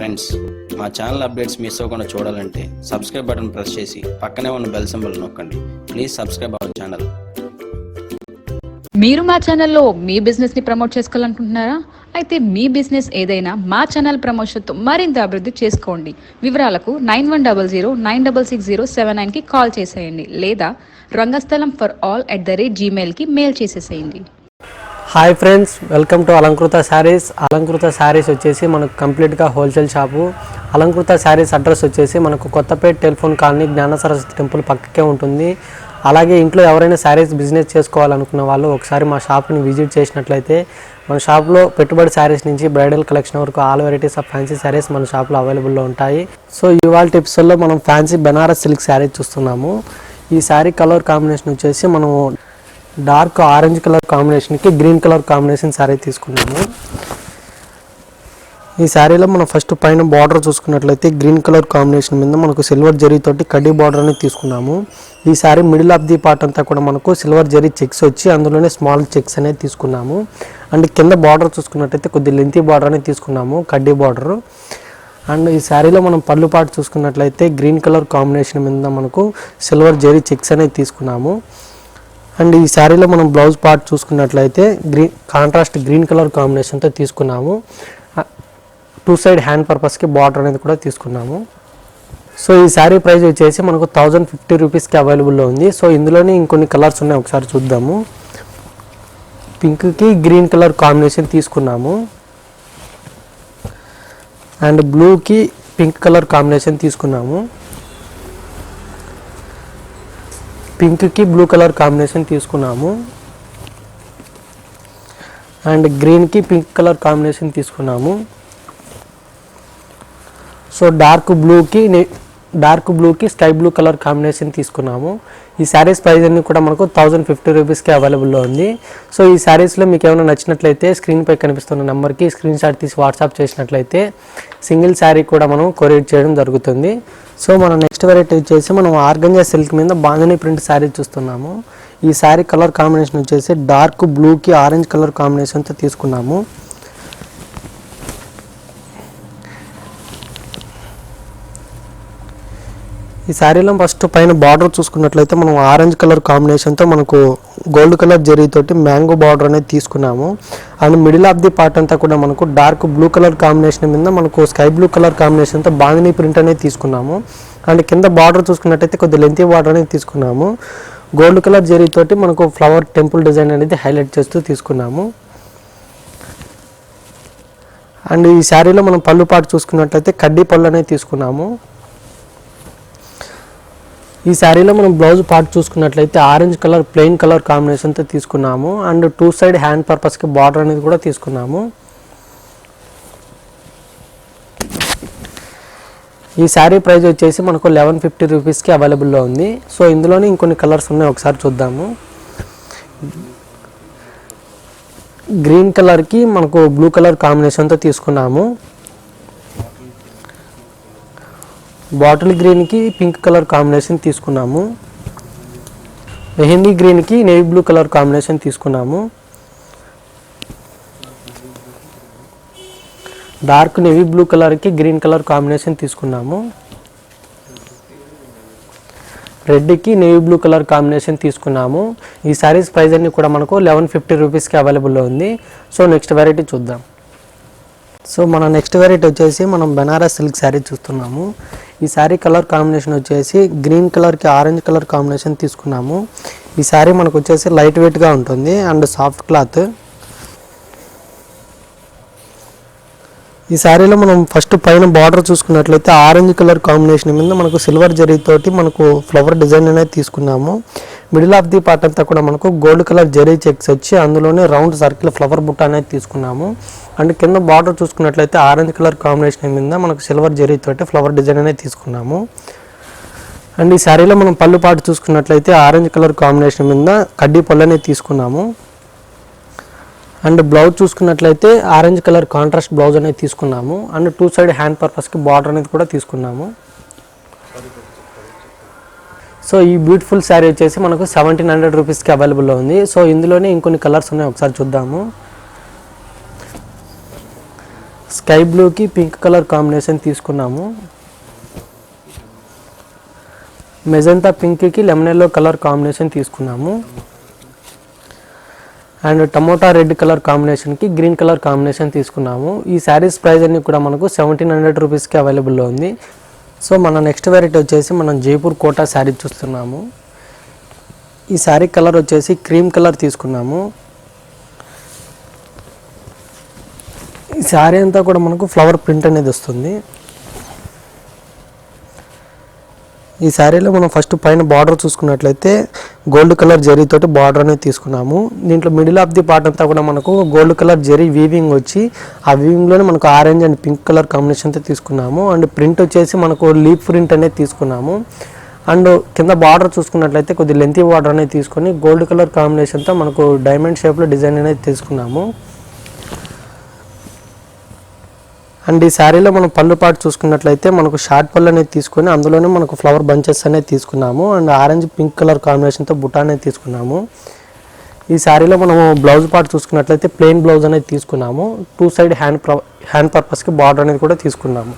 Friends మా channel updates miss అవ్వకుండా చూడాలంటే సబ్స్క్రైబ్ బటన్ ప్రెస్ చేసి పక్కనే ఉన్న బెల్ సింబల్ నొక్కండి. Please subscribe our channel. మీరు మా ఛానల్లో మీ బిజినెస్ని ప్రమోట్ చేసుకోవాలనుకుంటున్నారా? అయితే మీ బిజినెస్ ఏదైనా మా ఛానల్ ప్రమోషన్తో మరింత అభివృద్ధి చేసుకోండి. వివరాలకు nine one double zero nine double six zero seven నైన్కి కాల్ చేసేయండి. లేదా Rangasthalam for all at the rate జీమెయిల్కి mail చేసేసేయండి. Hi friends welcome to Alankrita Sarees Alankrita Sarees వచ్చేసి మనకు కంప్లీట్గా wholesale shop Alankrita Sarees address వచ్చేసి మనకు కొత్తపేట టెలిఫోన్ కాలనీ జ్ఞాన సరస్వతి టెంపుల్ పక్కకే ఉంటుంది. అలాగే ఇంట్లో ఎవరైనా శారీస్ బిజినెస్ చేసుకోవాలనుకున్న వాళ్ళు ఒకసారి మా షాప్ని విజిట్ చేసినట్లయితే మన షాప్లో పెట్టుబడి శారీస్ నుంచి బ్రైడల్ కలెక్షన్ వరకు all varieties of fancy saris మన షాప్లో అవైలబుల్లో ఉంటాయి. సో ఇవాళ టిప్స్లో మనం ఫ్యాన్సీ బెనారస్ సిల్క్ శారీ చూస్తున్నాము. ఈ శారీ కలర్ కాంబినేషన్ వచ్చేసి మనము డార్క్ ఆరెంజ్ కలర్ కాంబినేషన్కి గ్రీన్ కలర్ కాంబినేషన్ శారీ తీసుకున్నాము. ఈ శారీలో మనం ఫస్ట్ పైన బార్డర్ చూసుకున్నట్లయితే గ్రీన్ కలర్ కాంబినేషన్ మీద మనకు సిల్వర్ జరీ తోటి కడ్డీ బార్డర్ అనేది తీసుకున్నాము. ఈ sari middle of the part అంతా కూడా మనకు సిల్వర్ జరీ చెక్స్ వచ్చి అందులోనే స్మాల్ చెక్స్ అనేది తీసుకున్నాము. అండ్ కింద బార్డర్ చూసుకున్నట్లయితే కొద్ది లెంతీ బార్డర్ అనేది తీసుకున్నాము కడ్డీ బార్డర్. అండ్ ఈ శారీలో మనం పళ్ళు పాటు చూసుకున్నట్లయితే గ్రీన్ కలర్ కాంబినేషన్ మీద మనకు సిల్వర్ జరీ చెక్స్ అనేది తీసుకున్నాము. అండ్ ఈ శారీలో మనం బ్లౌజ్ పార్ట్ చూసుకున్నట్లయితే గ్రీన్ కాంట్రాస్ట్ గ్రీన్ కలర్ కాంబినేషన్తో తీసుకున్నాము. టూ సైడ్ హ్యాండ్ పర్పస్కి బార్డర్ అనేది కూడా తీసుకున్నాము. సో ఈ శారీ ప్రైస్ వచ్చేసి మనకు థౌజండ్ ఫిఫ్టీ రూపీస్కి అవైలబుల్లో ఉంది. సో ఇందులోనే ఇంకొన్ని కలర్స్ ఉన్నాయి ఒకసారి చూద్దాము. పింక్కి గ్రీన్ కలర్ కాంబినేషన్ తీసుకున్నాము. అండ్ బ్లూకి పింక్ కలర్ కాంబినేషన్ తీసుకున్నాము. పింక్కి బ్లూ కలర్ కాంబినేషన్ తీసుకున్నాము. అండ్ గ్రీన్కి పింక్ కలర్ కాంబినేషన్ తీసుకున్నాము. సో డార్క్ బ్లూకి డార్క్ బ్లూకి స్కై బ్లూ కలర్ కాంబినేషన్ తీసుకున్నాము. ఈ శారీస్ ప్రైస్ అన్ని కూడా మనకు థౌజండ్ ఫిఫ్టీ రూపీస్కి అవైలబుల్లో ఉంది. సో ఈ శారీస్లో మీకు ఏమైనా నచ్చినట్లయితే స్క్రీన్పై కనిపిస్తున్న నెంబర్కి స్క్రీన్ షాట్ తీసి వాట్సాప్ చేసినట్లయితే సింగిల్ శారీ కూడా మనం కొరియర్ చేయడం జరుగుతుంది. సో మనం నెక్స్ట్ వెరైటీ వచ్చేసి మనం ఆర్గంజా సిల్క్ మీద బాంధని ప్రింట్ శారీ చూస్తున్నాము. ఈ శారీ కలర్ కాంబినేషన్ వచ్చేసి డార్క్ బ్లూకి ఆరెంజ్ కలర్ కాంబినేషన్తో తీసుకున్నాము. ఈ శారీలో ఫస్ట్ పైన బార్డర్ చూసుకున్నట్లయితే మనం ఆరెంజ్ కలర్ కాంబినేషన్తో మనకు గోల్డ్ కలర్ జరీతోటి మ్యాంగో బార్డర్ అనేది తీసుకున్నాము. And middle of the part అంతా కూడా మనకు డార్క్ బ్లూ కలర్ కాంబినేషన్ మీద మనకు స్కై బ్లూ కలర్ కాంబినేషన్తో బాందినీ ప్రింట్ అనేది తీసుకున్నాము. అండ్ కింద బార్డర్ చూసుకున్నట్టయితే కొద్ది లెంతీ బార్డర్ అనేది తీసుకున్నాము. గోల్డ్ కలర్ జరీతోటి మనకు ఫ్లవర్ టెంపుల్ డిజైన్ అనేది హైలైట్ చేస్తూ తీసుకున్నాము. అండ్ ఈ శారీలో మనం పళ్ళు పాటు చూసుకున్నట్లయితే కడ్డీ పళ్ళు అనేది తీసుకున్నాము. ఈ శారీలో మనం బ్లౌజ్ పార్ట్ చూసుకున్నట్లయితే ఆరెంజ్ కలర్ ప్లెయిన్ కలర్ కాంబినేషన్తో తీసుకున్నాము. అండ్ టూ సైడ్ హ్యాండ్ పర్పస్కి బార్డర్ అనేది కూడా తీసుకున్నాము. ఈ శారీ ప్రైస్ వచ్చేసి మనకు లెవెన్ ఫిఫ్టీ రూపీస్కి అవైలబుల్లో ఉంది. సో ఇందులోనే ఇంకొన్ని కలర్స్ ఉన్నాయి ఒకసారి చూద్దాము. గ్రీన్ కలర్కి మనకు బ్లూ కలర్ కాంబినేషన్తో తీసుకున్నాము. బాటిల్ గ్రీన్కి పింక్ కలర్ కాంబినేషన్ తీసుకున్నాము. మెహందీ గ్రీన్కి నేవీ బ్లూ కలర్ కాంబినేషన్ తీసుకున్నాము. డార్క్ నేవీ బ్లూ కలర్కి గ్రీన్ కలర్ కాంబినేషన్ తీసుకున్నాము. రెడ్కి నేవీ బ్లూ కలర్ కాంబినేషన్ తీసుకున్నాము. ఈ శారీస్ ప్రైస్ అన్ని కూడా మనకు లెవెన్ ఫిఫ్టీ రూపీస్కి అవైలబుల్లో ఉంది. సో నెక్స్ట్ వెరైటీ చూద్దాం. సో మన నెక్స్ట్ వెరైటీ వచ్చేసి మనం బెనారస్ సిల్క్ శారీ చూస్తున్నాము. ఈ శారీ కలర్ కాంబినేషన్ వచ్చేసి గ్రీన్ కలర్కి ఆరెంజ్ కలర్ కాంబినేషన్ తీసుకున్నాము. ఈ శారీ మనకు వచ్చేసి లైట్ వెయిట్గా ఉంటుంది అండ్ సాఫ్ట్ క్లాత్. ఈ శారీలో మనం ఫస్ట్ పైన బార్డర్ చూసుకున్నట్లయితే ఆరెంజ్ కలర్ కాంబినేషన్ మీద మనకు సిల్వర్ జరీతోటి మనకు ఫ్లవర్ డిజైన్ అనేది తీసుకున్నాము. మిడిల్ ఆఫ్ ది పార్ట్ అంతా కూడా మనకు గోల్డ్ కలర్ జరీ చెక్స్ వచ్చి అందులోనే రౌండ్ సర్కిల్ ఫ్లవర్ బుట్ట అనేది తీసుకున్నాము. అండ్ కింద బార్డర్ చూసుకున్నట్లయితే ఆరెంజ్ కలర్ కాంబినేషన్ మీద మనకు సిల్వర్ జరీతోటి ఫ్లవర్ డిజైన్ అనేది తీసుకున్నాము. అండ్ ఈ శారీలో మనం పళ్ళు పాటు చూసుకున్నట్లయితే ఆరెంజ్ కలర్ కాంబినేషన్ మీద కడ్డీ పళ్ళు అనేది తీసుకున్నాము. అండ్ బ్లౌజ్ చూసుకున్నట్లయితే ఆరెంజ్ కలర్ కాంట్రాస్ట్ బ్లౌజ్ అనేది తీసుకున్నాము. అండ్ టూ సైడ్ హ్యాండ్ పర్పస్కి బార్డర్ అనేది కూడా తీసుకున్నాము. సో ఈ బ్యూటిఫుల్ శారీ వచ్చేసి మనకు సెవెంటీన్ హండ్రెడ్ రూపీస్కి అవైలబుల్లో ఉంది. సో ఇందులోనే ఇంకొన్ని కలర్స్ ఉన్నాయి ఒకసారి చూద్దాము. స్కై బ్లూకి పింక్ కలర్ కాంబినేషన్ తీసుకున్నాము. మెజంతా పింక్కి లెమన్ ఎల్లో కలర్ కాంబినేషన్ తీసుకున్నాము. అండ్ టమోటా రెడ్ కలర్ కాంబినేషన్కి గ్రీన్ కలర్ కాంబినేషన్ తీసుకున్నాము. ఈ శారీస్ ప్రైస్ అన్ని కూడా మనకు సెవెంటీన్ హండ్రెడ్ రూపీస్కి అవైలబుల్లో ఉంది. సో మన నెక్స్ట్ వెరైటీ వచ్చేసి మనం జైపూర్ కోటా శారీ చూస్తున్నాము. ఈ శారీ కలర్ వచ్చేసి క్రీమ్ కలర్ తీసుకున్నాము. ఈ శారీ అంతా కూడా మనకు ఫ్లవర్ ప్రింట్ అనేది వస్తుంది. ఈ శారీలో మనం ఫస్ట్ పైన బార్డర్ చూసుకున్నట్లయితే గోల్డ్ కలర్ జరీతోటి బార్డర్ అనేది తీసుకున్నాము. దీంట్లో మిడిల్ ఆఫ్ ది పార్ట్ అంతా కూడా మనకు గోల్డ్ కలర్ జరీ వీవింగ్ వచ్చి ఆ వీవింగ్లోనే మనకు ఆరెంజ్ అండ్ పింక్ కలర్ కాంబినేషన్తో తీసుకున్నాము. అండ్ ప్రింట్ వచ్చేసి మనకు లీప్ ప్రింట్ అనేది తీసుకున్నాము. అండ్ కింద బార్డర్ చూసుకున్నట్లయితే కొద్ది లెంతీ బార్డర్ అనేది తీసుకొని గోల్డ్ కలర్ కాంబినేషన్తో మనకు డైమండ్ షేప్లో డిజైన్ అనేది తీసుకున్నాము. అండ్ ఈ శారీలో మనం పళ్ళు పాటు చూసుకున్నట్లయితే మనకు షార్ట్ పళ్ళు అనేది తీసుకొని అందులోనే మనకు ఫ్లవర్ బంచెస్ అనేది తీసుకున్నాము. అండ్ ఆరెంజ్ పింక్ కలర్ కాంబినేషన్తో బుటా అనేది తీసుకున్నాము. ఈ శారీలో మనము బ్లౌజ్ పార్ట్ చూసుకున్నట్లయితే ప్లెయిన్ బ్లౌజ్ అనేది తీసుకున్నాము. టూ సైడ్ హ్యాండ్ హ్యాండ్ పర్పస్కి బార్డర్ అనేది కూడా తీసుకున్నాము.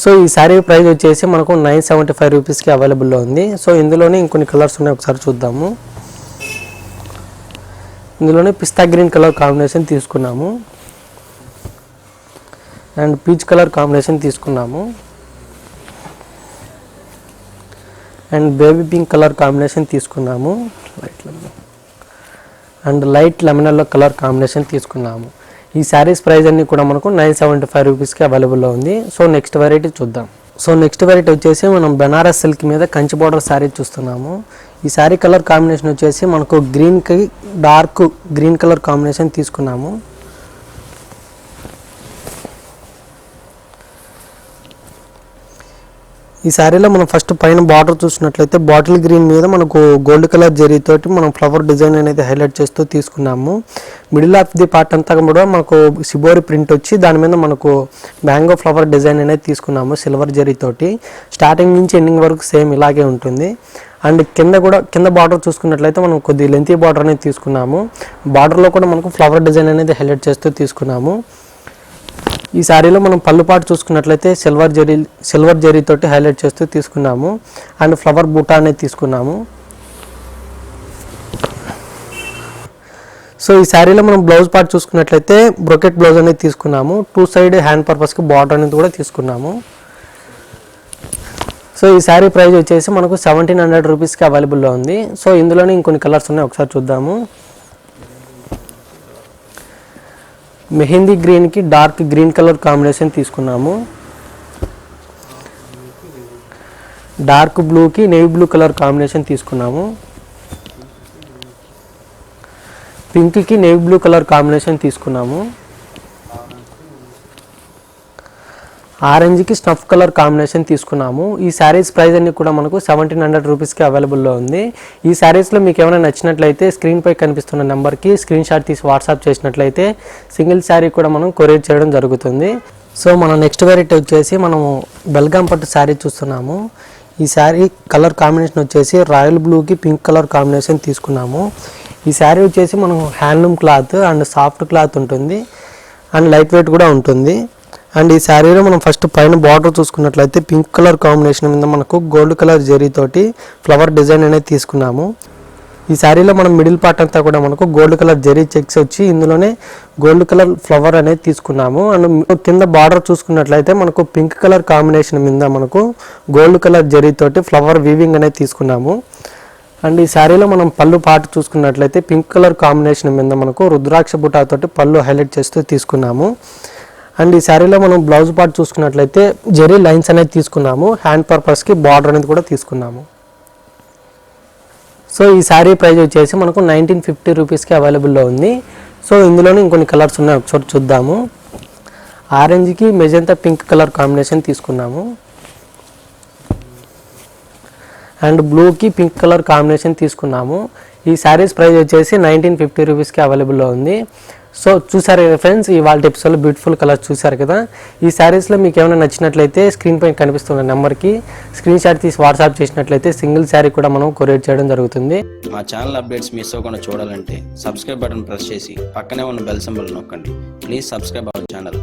సో ఈ శారీ ప్రైస్ వచ్చేసి మనకు నైన్ సెవెంటీ ఫైవ్ రూపీస్కి అవైలబుల్లో ఉంది. సో ఇందులోనే ఇంకొన్ని కలర్స్ ఉన్నాయి ఒకసారి చూద్దాము. ఇందులోనే పిస్తా గ్రీన్ కలర్ కాంబినేషన్ తీసుకున్నాము. అండ్ పీచ్ కలర్ కాంబినేషన్ తీసుకున్నాము. And baby pink colour combination తీసుకున్నాము. Light and light lemon yellow colour combination తీసుకున్నాము. ఈ శారీస్ ప్రైస్ అన్ని కూడా మనకు నైన్ సెవెంటీ ఫైవ్ రూపీస్కి అవైలబుల్లో ఉంది. సో నెక్స్ట్ వెరైటీ చూద్దాం. సో నెక్స్ట్ వెరైటీ వచ్చేసి మనం బెనారస్ సిల్క్ మీద కంచి బార్డర్ శారీ చూస్తున్నాము. ఈ శారీ కలర్ కాంబినేషన్ వచ్చేసి మనకు గ్రీన్కి డార్క్ గ్రీన్ కలర్ కాంబినేషన్ తీసుకున్నాము. ఈ శారీలో మనం ఫస్ట్ పైన బార్డర్ చూసినట్లయితే బాటిల్ గ్రీన్ మీద మనకు గోల్డ్ కలర్ జరీతోటి మనం ఫ్లవర్ డిజైన్ అనేది హైలైట్ చేస్తూ తీసుకున్నాము. మిడిల్ ఆఫ్ ది పార్ట్ అంతా కూడా మనకు సిబోరి ప్రింట్ వచ్చి దాని మీద మనకు మ్యాంగో ఫ్లవర్ డిజైన్ అనేది తీసుకున్నాము సిల్వర్ జరీతోటి స్టార్టింగ్ నుంచి ఎండింగ్ వరకు సేమ్ ఇలాగే ఉంటుంది. అండ్ కింద కూడా కింద బార్డర్ చూసుకున్నట్లయితే మనం కొద్ది లెంతీ బార్డర్ అనేది తీసుకున్నాము. బార్డర్లో కూడా మనకు ఫ్లవర్ డిజైన్ అనేది హైలైట్ చేస్తూ తీసుకున్నాము. ఈ శారీలో మనం పళ్ళు పాటు చూసుకున్నట్లయితే సిల్వర్ జరీ సిల్వర్ జరీతోటి హైలైట్ చేస్తూ తీసుకున్నాము. అండ్ ఫ్లవర్ బూటా అనేది తీసుకున్నాము. సో ఈ శారీలో మనం బ్లౌజ్ పార్ట్ చూసుకున్నట్లయితే బ్రొకెట్ బ్లౌజ్ అనేది తీసుకున్నాము. టూ సైడ్ హ్యాండ్ పర్పస్కి బార్డర్ అనేది కూడా తీసుకున్నాము. సో ఈ శారీ ప్రైస్ వచ్చేసి మనకు సెవెంటీన్ హండ్రెడ్ రూపీస్కి అవైలబుల్లో ఉంది. సో ఇందులోనే ఇంకొన్ని కలర్స్ ఉన్నాయి ఒకసారి చూద్దాము. మెహందీ గ్రీన్కి డార్క్ గ్రీన్ కలర్ కాంబినేషన్ తీసుకున్నాము. డార్క్ బ్లూకి నేవీ బ్లూ కలర్ కాంబినేషన్ తీసుకున్నాము. పింక్కి నేవీ బ్లూ కలర్ కాంబినేషన్ తీసుకున్నాము. ఆరెంజ్కి స్టఫ్ కలర్ కాంబినేషన్ తీసుకున్నాము. ఈ శారీస్ ప్రైస్ అన్ని కూడా మనకు సెవెంటీన్ హండ్రెడ్ రూపీస్కి అవైలబుల్లో ఉంది. ఈ శారీస్లో మీకు ఏమైనా నచ్చినట్లయితే స్క్రీన్పై కనిపిస్తున్న నెంబర్కి స్క్రీన్ షాట్ తీసి వాట్సాప్ చేసినట్లయితే సింగిల్ శారీ కూడా మనం కొరియర్ చేయడం జరుగుతుంది. సో మన నెక్స్ట్ వెరైటీ వచ్చేసి మనము బెల్గాం పట్టు శారీ చూస్తున్నాము. ఈ శారీ కలర్ కాంబినేషన్ వచ్చేసి రాయల్ బ్లూకి పింక్ కలర్ కాంబినేషన్ తీసుకున్నాము. ఈ శారీ వచ్చేసి మనం handloom cloth and soft cloth ఉంటుంది. అండ్ లైట్ వెయిట్ కూడా ఉంటుంది. అండ్ ఈ శారీలో మనం ఫస్ట్ పైన బార్డర్ చూసుకున్నట్లయితే పింక్ కలర్ కాంబినేషన్ మీద మనకు గోల్డ్ కలర్ జరీతోటి ఫ్లవర్ డిజైన్ అనేది తీసుకున్నాము. ఈ శారీలో మనం మిడిల్ పార్ట్ అంతా కూడా మనకు గోల్డ్ కలర్ జెరీ చెక్స్ వచ్చి ఇందులోనే గోల్డ్ కలర్ ఫ్లవర్ అనేది తీసుకున్నాము. అండ్ కింద బార్డర్ చూసుకున్నట్లయితే మనకు పింక్ కలర్ కాంబినేషన్ మీద మనకు గోల్డ్ కలర్ జరీతోటి ఫ్లవర్ వీవింగ్ అనేది తీసుకున్నాము. అండ్ ఈ శారీలో మనం పళ్ళు పాటు చూసుకున్నట్లయితే పింక్ కలర్ కాంబినేషన్ మీద మనకు రుద్రాక్ష బుటాతోటి పళ్ళు హైలైట్ చేస్తూ తీసుకున్నాము. అండ్ ఈ శారీలో మనం బ్లౌజ్ పార్ట్ చూసుకున్నట్లయితే జెరీ లైన్స్ అనేది తీసుకున్నాము. హ్యాండ్ పర్పస్కి బార్డర్ అనేది కూడా తీసుకున్నాము. సో ఈ శారీ ప్రైస్ వచ్చేసి మనకు నైన్టీన్ ఫిఫ్టీ రూపీస్కి అవైలబుల్లో ఉంది. సో ఇందులోనే ఇంకొన్ని కలర్స్ ఉన్నాయి ఒకసారి చూద్దాము. ఆరెంజ్కి మెజంతా పింక్ కలర్ కాంబినేషన్ తీసుకున్నాము. అండ్ బ్లూకి పింక్ కలర్ కాంబినేషన్ తీసుకున్నాము. ఈ శారీస్ ప్రైస్ వచ్చేసి నైన్టీన్ ఫిఫ్టీ రూపీస్కి అవైలబుల్లో ఉంది. సో చూసారు కదా ఫ్రెండ్స్ ఈ వాళ్ళ ఎపిసోడ్లో బ్యూటిఫుల్ కలర్స్ చూసారు కదా. ఈ శారీస్లో మీకు ఏమైనా నచ్చినట్లయితే స్క్రీన్ పైన కనిపిస్తున్న నెంబర్కి స్క్రీన్ షాట్ తీసి వాట్సాప్ చేసినట్లయితే సింగిల్ శారీ కూడా మనం కొరియర్ చేయడం జరుగుతుంది. మా ఛానల్ అప్డేట్స్ మిస్ అవ్వకుండా చూడాలంటే సబ్స్క్రైబ్ బటన్ ప్రెస్ చేసి పక్కనే ఉన్న బెల్ సింబల్ నొక్కండి. Please subscribe our channel